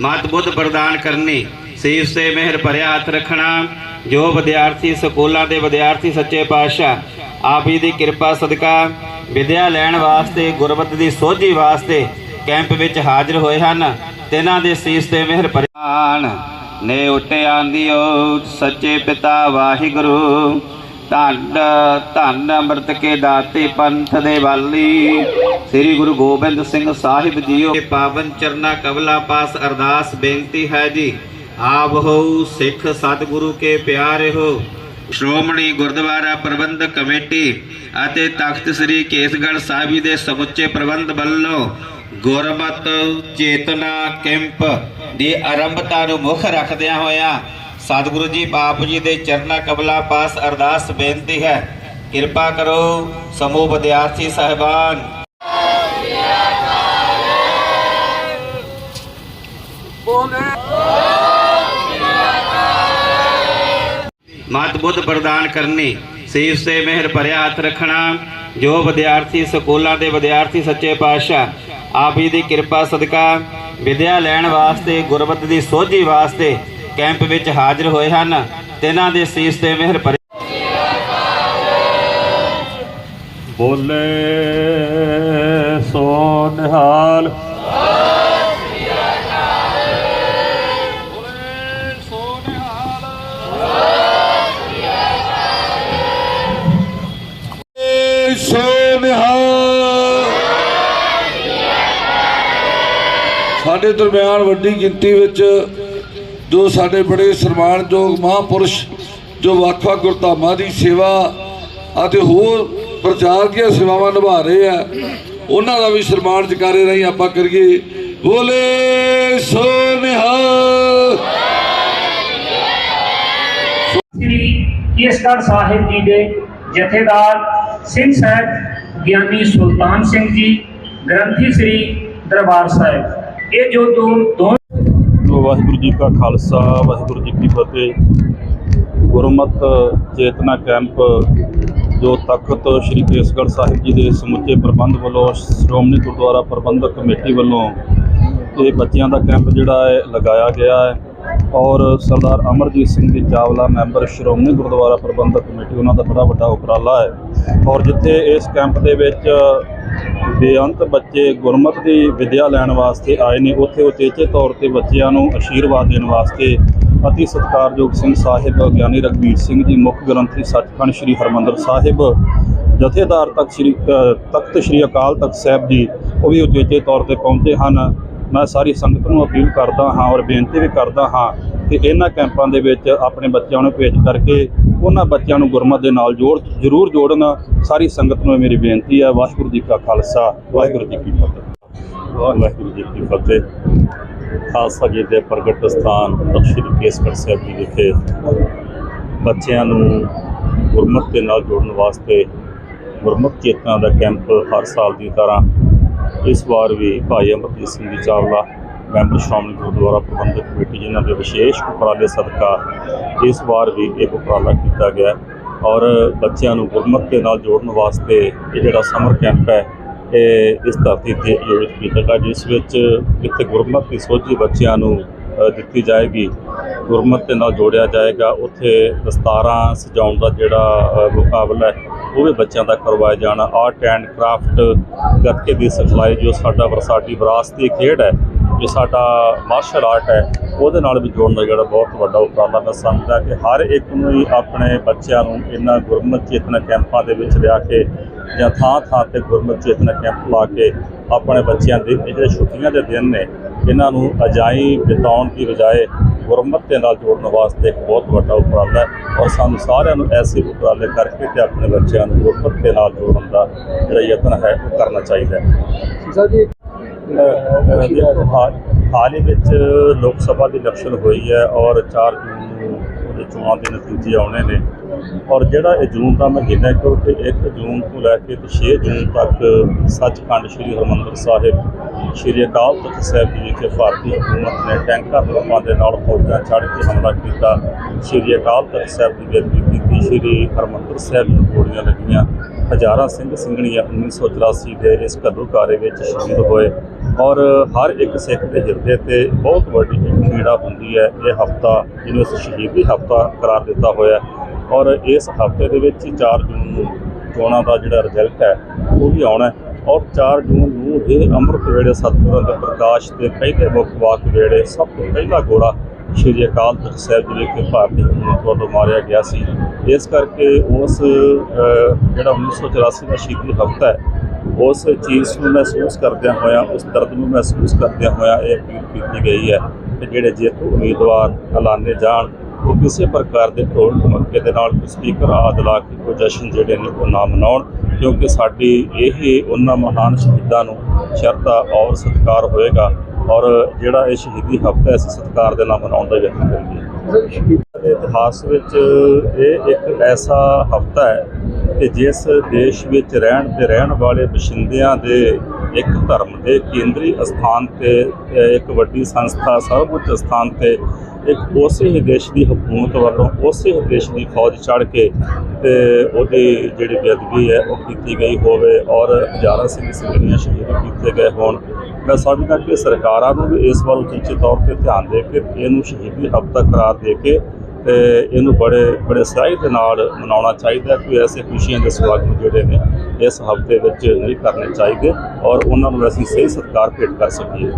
ਮਤ ਬੁੱਧ ਪ੍ਰਦਾਨ ਕਰਨੀ। ਸੀਸ ਤੇ ਮਿਹਰ ਭਰਿਆ ਹੱਥ ਰੱਖਣਾ। ਜੋ ਵਿਦਿਆਰਥੀ ਸਕੂਲਾਂ ਦੇ ਵਿਦਿਆਰਥੀ ਸੱਚੇ ਪਾਤਸ਼ਾਹ, ਆਪ ਜੀ ਦੀ ਕਿਰਪਾ, ਸਦਕਾ ਵਿਦਿਆ ਲੈਣ ਵਾਸਤੇ ਗੁਰਬਤ ਦੀ ਸੋਝੀ ਵਾਸਤੇ ਕੈਂਪ ਵਿੱਚ ਹਾਜ਼ਰ ਹੋਏ ਹਨ। ਤਿਨਾਂ ਦੇ ਸੀਸ ਤੇ ਮਿਹਰ ਭਰਿਆਨ ਨੇ ਉੱਤੇ ਆਂਦੀਓ ਸੱਚੇ ਪਿਤਾ ਵਾਹਿਗੁਰੂ ਧੰਨ ਧੰਨ ਅੰਮ੍ਰਿਤ ਕੇ ਦਾਤੇ ਪੰਥ ਦੇ ਵਾਲੀ। ਸ੍ਰੀ ਗੁਰੂ ਗੋਬਿੰਦ ਸਿੰਘ ਸਾਹਿਬ ਜੀਓ। ਪਾਵਨ ਚਰਨਾ ਕਬਲਾ ਪਾਸ ਅਰਦਾਸ ਬੇਨਤੀ ਹੈ ਜੀ। ਆਪ ਹੋ ਸਿੱਖ ਸਤਿਗੁਰੂ ਕੇ ਪਿਆਰੇ ਹੋ। ਸ਼੍ਰੋਮਣੀ ਗੁਰਦੁਆਰਾ ਪ੍ਰਬੰਧਕ ਕਮੇਟੀ ਅਤੇ ਤਖਤ ਸ੍ਰੀ ਕੇਸਗੜ੍ਹ ਸਾਹਿਬ ਜੀ ਦੇ ਸਮੁੱਚੇ ਪ੍ਰਬੰਧ ਵੱਲੋਂ ਗੁਰਮਤ ਚੇਤਨਾ ਕੈਂਪ ਦੀ ਆਰੰਭਤਾ ਨੂੰ ਮੁੱਖ ਰੱਖਦਿਆਂ ਹੋਇਆ ਸਤਿਗੁਰੂ ਜੀ, ਬਾਪ ਜੀ ਦੇ ਚਰਨਾ ਕਬਲਾ ਪਾਸ ਅਰਦਾਸ ਬੇਨਤੀ ਹੈ। ਕਿਰਪਾ ਕਰੋ ਸਮੂਹ ਵਿਦਿਆਰਥੀ ਸਹਿਬਾਨ। ਮਤ ਬੁੱਧ ਪ੍ਰਦਾਨ ਕਰਨੀ, ਸੀਸ ਤੇ ਮਿਹਰ ਭਰਿਆ ਹੱਥ ਰੱਖਣਾ, ਜੋ ਵਿਦਿਆਰਥੀ ਸਕੂਲਾਂ ਦੇ ਵਿਦਿਆਰਥੀ ਸੱਚੇ ਪਾਤਸ਼ਾਹ, ਆਪ ਜੀ ਦੀ ਕਿਰਪਾ ਸਦਕਾ, ਵਿਦਿਆ ਲੈਣ ਵਾਸਤੇ ਗੁਰਬਤ ਦੀ ਸੋਝੀ ਵਾਸਤੇ ਕੈਂਪ ਵਿੱਚ ਹਾਜ਼ਰ ਹੋਏ ਹਨ ਤਿਨਾਂ ਦੇ ਸੀਸ ਤੇ ਮਿਹਰ ਭਰਿਆ ਬੋਲੇ ਸੋ ਨਿਹਾਲ। ਸੋ ਨਿਹਾਲ। ਸਾਡੇ ਦਰਮਿਆਨ ਵੱਡੀ ਗਿਣਤੀ ਵਿੱਚ ਜੋ ਸਾਡੇ ਬੜੇ ਸਨਮਾਨਯੋਗ ਮਹਾਂਪੁਰਸ਼, ਜੋ ਵੱਖ-ਵੱਖ ਗੁਰਧਾਮਾਂ ਦੀ ਸੇਵਾ ਅਤੇ ਹੋਰ ਪ੍ਰਚਾਰ ਦੀਆਂ ਸੇਵਾਵਾਂ ਨਿਭਾ ਰਹੇ ਆ, ਉਹਨਾਂ ਦਾ ਵੀ ਸਨਮਾਨ ਜਕਾਰੇ ਰਹੀ ਆਪਾਂ ਕਰੀਏ। ਬੋਲੇ ਸੋ ਨਿਹਾਲ। ਸ੍ਰੀ ਕੇਸਗੜ੍ਹ ਸਾਹਿਬ ਜੀ ਦੇ ਜਥੇਦਾਰ ਸਿੰਘ ਸਾਹਿਬ ਗਿਆਨੀ ਸੁਲਤਾਨ ਸਿੰਘ ਜੀ, ਗ੍ਰੰਥੀ ਸ੍ਰੀ ਦਰਬਾਰ ਸਾਹਿਬ। ਇਹ ਜੋ ਦੋ ਦੋ ਵਾਹਿਗੁਰੂ ਜੀ ਕਾ ਖਾਲਸਾ, ਵਾਹਿਗੁਰੂ ਜੀ ਕੀ ਫਤਿਹ। ਗੁਰਮਤ ਚੇਤਨਾ ਕੈਂਪ ਜੋ ਤਖਤ ਸ੍ਰੀ ਕੇਸਗੜ੍ਹ ਸਾਹਿਬ ਜੀ ਦੇ ਸਮੁੱਚੇ ਪ੍ਰਬੰਧ ਵੱਲੋਂ, ਸ਼੍ਰੋਮਣੀ ਗੁਰਦੁਆਰਾ ਪ੍ਰਬੰਧਕ ਕਮੇਟੀ ਵੱਲੋਂ ਇਹ ਬੱਚਿਆਂ ਦਾ ਕੈਂਪ ਜਿਹੜਾ ਹੈ, ਲਗਾਇਆ ਗਿਆ ਹੈ। ਔਰ ਸਰਦਾਰ ਅਮਰਜੀਤ ਸਿੰਘ ਜੀ ਚਾਵਲਾ, ਮੈਂਬਰ ਸ਼੍ਰੋਮਣੀ ਗੁਰਦੁਆਰਾ ਪ੍ਰਬੰਧਕ ਕਮੇਟੀ, ਉਹਨਾਂ ਦਾ ਬੜਾ ਵੱਡਾ ਉਪਰਾਲਾ ਹੈ। ਔਰ ਜਿੱਥੇ ਇਸ ਕੈਂਪ ਦੇ ਵਿੱਚ ਬੇਅੰਤ ਬੱਚੇ ਗੁਰਮਤ ਦੀ ਵਿਦਿਆ ਲੈਣ ਵਾਸਤੇ ਆਏ ਨੇ। ਉੱਥੇ ਉਚੇਚੇ ਤੌਰ ਤੇ ਬੱਚਿਆਂ ਨੂੰ ਅਸ਼ੀਰਵਾਦ ਦੇਣ ਵਾਸਤੇ ਅਤੀ ਸਤਿਕਾਰਯੋਗ ਸਿੰਘ ਸਾਹਿਬ, ਗਿਆਨੀ ਰਘਬੀਰ ਸਿੰਘ ਜੀ, ਮੁੱਖ ਗ੍ਰੰਥੀ ਸੱਚਖੰਡ ਸ੍ਰੀ ਹਰਮੰਦਰ ਸਾਹਿਬ, ਜਥੇਦਾਰ ਤਖਤ ਸ੍ਰੀ ਤਖਤ ਸ੍ਰੀ ਅਕਾਲ ਤਖਤ ਸਾਹਿਬ ਜੀ, ਉਹ ਵੀ ਉਚੇਚੇ ਤੌਰ ਤੇ ਪਹੁੰਚੇ ਹਨ। ਮੈਂ ਸਾਰੀ ਸੰਗਤ ਨੂੰ ਅਪੀਲ ਕਰਦਾ ਹਾਂ ਔਰ ਬੇਨਤੀ ਵੀ ਕਰਦਾ ਹਾਂ ਕਿ ਇਹਨਾਂ ਕੈਂਪਾਂ ਦੇ ਵਿੱਚ ਆਪਣੇ ਬੱਚਿਆਂ ਨੂੰ ਭੇਜ ਕਰਕੇ ਉਹਨਾਂ ਬੱਚਿਆਂ ਨੂੰ ਗੁਰਮਤ ਦੇ ਨਾਲ ਜੋੜ ਜ਼ਰੂਰ ਜੋੜਨ। ਸਾਰੀ ਸੰਗਤ ਨੂੰ ਮੇਰੀ ਬੇਨਤੀ ਹੈ। ਵਾਹਿਗੁਰੂ ਜੀ ਕਾ ਖਾਲਸਾ। ਵਾਹਿਗੁਰੂ ਜੀ ਕੀ ਫਤਿਹ। ਵਾਹਿਗੁਰੂ ਜੀ ਕੀ ਫਤਿਹ। ਖਾਲਸਾ ਜੀ ਦੇ ਪ੍ਰਗਟ ਸਥਾਨ ਤਖ਼ਤ ਸ੍ਰੀ ਕੇਸਗੜ੍ਹ ਸਾਹਿਬ ਜੀ ਵਿਖੇ ਬੱਚਿਆਂ ਨੂੰ ਗੁਰਮਤ ਦੇ ਨਾਲ ਜੋੜਨ ਵਾਸਤੇ ਗੁਰਮਤ ਚੇਤਨਾ ਦਾ ਕੈਂਪ ਹਰ ਸਾਲ ਦੀ ਤਰ੍ਹਾਂ ਇਸ ਵਾਰ ਵੀ ਭਾਈ ਅਮਰਜੀਤ ਸਿੰਘ ਜੀ ਚਾਵਲਾ ਮੈਂਬਰ ਸ਼੍ਰੋਮਣੀ ਗੁਰਦੁਆਰਾ ਪ੍ਰਬੰਧਕ ਕਮੇਟੀ ਜਿਨ੍ਹਾਂ ਦੇ ਵਿਸ਼ੇਸ਼ ਉਪਰਾਲੇ ਸਦਕਾ ਇਸ ਵਾਰ ਵੀ ਇੱਕ ਉਪਰਾਲਾ ਕੀਤਾ ਗਿਆ ਔਰ ਬੱਚਿਆਂ ਨੂੰ ਗੁਰਮਤ ਦੇ ਨਾਲ ਜੋੜਨ ਵਾਸਤੇ ਇਹ ਜਿਹੜਾ ਸਮਰ ਕੈਂਪ ਹੈ, ਇਹ ਇਸ ਧਰਤੀ ਤੇ ਆਯੋਜਿਤ ਕੀਤਾ ਗਿਆ ਜਿਸ ਵਿੱਚ ਇੱਥੇ ਗੁਰਮਤ ਦੀ ਸੋਝੀ ਬੱਚਿਆਂ ਨੂੰ ਦਿੱਤੀ ਜਾਏਗੀ। ਗੁਰਮਤ ਦੇ ਨਾਲ ਜੋੜਿਆ ਜਾਏਗਾ, ਉੱਥੇ ਦਸਤਾਰਾਂ ਸਜਾਉਣ ਦਾ ਜਿਹੜਾ ਮੁਕਾਬਲਾ ਹੈ, ਉਹ ਵੀ ਬੱਚਿਆਂ ਦਾ ਕਰਵਾਇਆ ਜਾਣਾ। ਆਰਟ ਐਂਡ ਕਰਾਫਟ ਗੱਤਕੇ ਦੀ ਸਿਖਲਾਈ, ਜੋ ਸਾਡਾ ਵਰਸਾਟੀ ਵਿਰਾਸਤੀ ਖੇਡ ਹੈ ਜੋ ਸਾਡਾ ਮਾਰਸ਼ਲ ਆਰਟ ਹੈ, ਉਹਦੇ ਨਾਲ ਵੀ ਜੋੜਨ ਦਾ ਜਿਹੜਾ ਬਹੁਤ ਵੱਡਾ ਉਪਰਾਲਾ ਮੈਂ ਸਮਝਦਾ ਕਿ ਹਰ ਇੱਕ ਨੂੰ ਹੀ ਆਪਣੇ ਬੱਚਿਆਂ ਨੂੰ ਇਹਨਾਂ ਗੁਰਮਤ ਚੇਤਨਾ ਕੈਂਪਾਂ ਦੇ ਵਿੱਚ ਲਿਆ ਕੇ ਜਾਂ ਥਾਂ ਥਾਂ ਤੇ ਗੁਰਮਤ ਚੇਤਨਾ ਕੈਂਪ ਲਾ ਕੇ ਆਪਣੇ ਬੱਚਿਆਂ ਦੇ ਇਹ ਜਿਹੜੇ ਛੁੱਟੀਆਂ ਦੇ ਦਿਨ ਨੇ, ਇਹਨਾਂ ਨੂੰ ਅਜਾਈ ਬਿਤਾਉਣ ਦੀ ਬਜਾਏ ਗੁਰਮਤ ਦੇ ਨਾਲ ਜੋੜਨ ਵਾਸਤੇ ਇੱਕ ਬਹੁਤ ਵੱਡਾ ਉਪਰਾਲਾ ਹੈ ਔਰ ਸਾਨੂੰ ਸਾਰਿਆਂ ਨੂੰ ਐਸੇ ਉਪਰਾਲੇ ਕਰਕੇ ਤੇ ਆਪਣੇ ਬੱਚਿਆਂ ਨੂੰ ਗੁਰਮਤ ਦੇ ਨਾਲ ਜੋੜਨ ਦਾ ਜਿਹੜਾ ਯਤਨ ਹੈ, ਉਹ ਕਰਨਾ ਚਾਹੀਦਾ ਹੈ। ਅਹ ਦੇਖੋ ਹਾਲ ਹਾਲ ਹੀ ਵਿੱਚ ਲੋਕ ਸਭਾ ਦੀ ਇਲੈਕਸ਼ਨ ਹੋਈ ਹੈ ਔਰ 4 ਜੂਨ ਨੂੰ ਉਹਦੇ ਚੋਣਾਂ ਦੇ ਨਤੀਜੇ ਆਉਣੇ ਨੇ। ਔਰ ਜਿਹੜਾ ਇਹ ਜੂਨ ਦਾ ਮਹੀਨਾ ਹੈ ਕਿਉਂਕਿ 1 ਜੂਨ ਤੋਂ ਲੈ ਕੇ ਤੇ 6 ਜੂਨ ਤੱਕ ਸੱਚਖੰਡ ਸ੍ਰੀ ਹਰਿਮੰਦਰ ਸਾਹਿਬ, ਸ੍ਰੀ ਅਕਾਲ ਤਖਤ ਸਾਹਿਬ ਜੀ ਵਿਖੇ ਭਾਰਤੀ ਹਕੂਮਤ ਨੇ ਟੈਂਕਾਂ ਬੰਬਾਂ ਦੇ ਨਾਲ ਫੌਜਾਂ ਚੜ੍ਹ ਕੇ ਹਮਲਾ ਕੀਤਾ। ਸ੍ਰੀ ਅਕਾਲ ਤਖਤ ਸਾਹਿਬ ਦੀ ਬੇਅਦਬੀ ਕੀਤੀ, ਸ੍ਰੀ ਹਰਿਮੰਦਰ ਸਾਹਿਬ ਨੂੰ ਗੋਲੀਆਂ ਲੱਗੀਆਂ। ਹਜ਼ਾਰਾਂ ਸਿੰਘ ਸਿੰਘਣੀਆਂ 1984 ਦੇ ਇਸ ਘੱਲੂਘਾਰੇ ਵਿੱਚ ਸ਼ਹੀਦ ਹੋਏ ਔਰ ਹਰ ਇੱਕ ਸਿੱਖ ਦੇ ਹਿਰਦੇ ਤੇ ਬਹੁਤ ਵੱਡੀ ਪੀੜਾ ਹੁੰਦੀ ਹੈ। ਇਹ ਹਫਤਾ ਜਿਹਨੂੰ ਅਸੀਂ ਸ਼ਹੀਦੀ ਹਫਤਾ ਕਰਾਰ ਦਿੱਤਾ ਹੋਇਆ ਔਰ ਇਸ ਹਫ਼ਤੇ ਦੇ ਵਿੱਚ ਹੀ 4 ਜੂਨ ਨੂੰ ਚੋਣਾਂ ਦਾ ਜਿਹੜਾ ਰਿਜ਼ਲਟ ਹੈ, ਉਹ ਵੀ ਆਉਣਾ ਔਰ 4 ਜੂਨ ਨੂੰ ਇਹ ਅੰਮ੍ਰਿਤ ਵੇਲੇ ਸਤਿਗੁਰਾਂ ਦੇ ਪ੍ਰਕਾਸ਼ ਦੇ ਪਹਿਲੇ ਮੁੱਖ ਵਾਕ ਵੇਲੇ ਸਭ ਤੋਂ ਪਹਿਲਾ ਗੋਲਾ ਸ਼੍ਰੀ ਅਕਾਲ ਤਖਤ ਸਾਹਿਬ ਜੀ ਵਿਖੇ ਭਾਰਤੀ ਹਕੂਮਤ ਵੱਲੋਂ ਮਾਰਿਆ ਗਿਆ ਸੀ। ਇਸ ਕਰਕੇ ਉਸ ਅ, ਜਿਹੜਾ 1984 ਦਾ ਸ਼ਹੀਦੀ ਹਫ਼ਤਾ ਹੈ ਉਸ ਚੀਜ਼ ਨੂੰ ਮਹਿਸੂਸ ਕਰਦਿਆਂ ਹੋਇਆਂ ਉਸ ਦਰਦ ਨੂੰ ਮਹਿਸੂਸ ਕਰਦਿਆਂ ਹੋਇਆਂ ਇਹ ਅਪੀਲ ਕੀਤੀ ਗਈ ਹੈ ਕਿ ਜਿਹੜੇ ਜੇਤੂ ਉਮੀਦਵਾਰ ਐਲਾਨੇ ਜਾਣ ਉਹ ਕਿਸੇ ਪ੍ਰਕਾਰ ਦੇ ਢੋਲ ਢਮੱਕੇ ਦੇ ਨਾਲ ਕੋਈ ਸਪੀਕਰ ਆਦਿ ਲਾ ਕੇ ਕੋਈ ਜਸ਼ਨ ਜਿਹੜੇ ਨੇ ਉਹ ਨਾ ਮਨਾਉਣ ਕਿਉਂਕਿ ਸਾਡੀ ਇਹ ਉਹਨਾਂ ਮਹਾਨ ਸ਼ਹੀਦਾਂ ਨੂੰ ਸ਼ਰਧਾ ਔਰ ਸਤਿਕਾਰ ਹੋਏਗਾ। ਔਰ ਜਿਹੜਾ ਇਹ ਸ਼ਹੀਦੀ ਹਫ਼ਤਾ ਇਸ ਅਸੀਂ ਸਤਿਕਾਰ ਦੇ ਨਾਲ ਮਨਾਉਣ ਦਾ ਯਤਨ ਕਰੀਏ। ਇਤਿਹਾਸ ਵਿੱਚ ਇਹ ਇੱਕ ਐਸਾ ਹਫ਼ਤਾ ਹੈ ਕਿ ਜਿਸ ਦੇਸ਼ ਵਿੱਚ ਰਹਿਣ ਤੇ ਰਹਿਣ ਵਾਲੇ ਵਸਿੰਦਿਆਂ ਦੇ ਇੱਕ ਧਰਮ ਦੇ ਕੇਂਦਰੀ ਅਸਥਾਨ ਤੇ ਇੱਕ ਵੱਡੀ ਸੰਸਥਾ ਸਰਵਉੱਚ ਸਥਾਨ ਤੇ ਇੱਕ ਉਸੇ ਹੀ ਦੇਸ਼ ਦੀ ਹਕੂਮਤ ਵੱਲੋਂ ਉਸੇ ਹੀ ਦੇਸ਼ ਦੀ ਫੌਜ ਚੜ੍ਹ ਕੇ ਤੇ ਉਹਦੀ ਜਿਹੜੀ ਬੇਅਦਬੀ ਹੈ, ਉਹ ਕੀਤੀ ਗਈ ਹੋਵੇ ਔਰ ਹਜ਼ਾਰਾਂ ਸਿੰਘ ਸਿੰਘਣੀਆਂ ਸ਼ਹੀਦ ਕੀਤੇ ਗਏ ਹੋਣ। ਮੈਂ ਸਮਝਦਾ ਕਿ ਸਰਕਾਰਾਂ ਨੂੰ ਵੀ ਇਸ ਵੱਲ ਉਚੇਚੇ ਤੌਰ ਤੇ ਧਿਆਨ ਦੇ ਕੇ ਇਹਨੂੰ ਸ਼ਹੀਦੀ ਹਫ਼ਤਾ ਕਰਾਰ ਦੇ ਕੇ ਤੇ ਇਹਨੂੰ ਬੜੇ ਬੜੇ ਸਹਿਜ ਦੇ ਨਾਲ ਮਨਾਉਣਾ ਚਾਹੀਦਾ ਕੋਈ ਐਸੇ ਖੁਸ਼ੀਆਂ ਦੇ ਸਵਾਗਤ ਜਿਹੜੇ ਨੇ ਇਸ ਹਫ਼ਤੇ ਵਿੱਚ ਨਹੀਂ ਕਰਨੇ ਚਾਹੀਦੇ ਔਰ ਉਹਨਾਂ ਨੂੰ ਅਸੀਂ ਸਹੀ ਸਤਿਕਾਰ ਭੇਟ ਕਰ ਸਕੀਏ।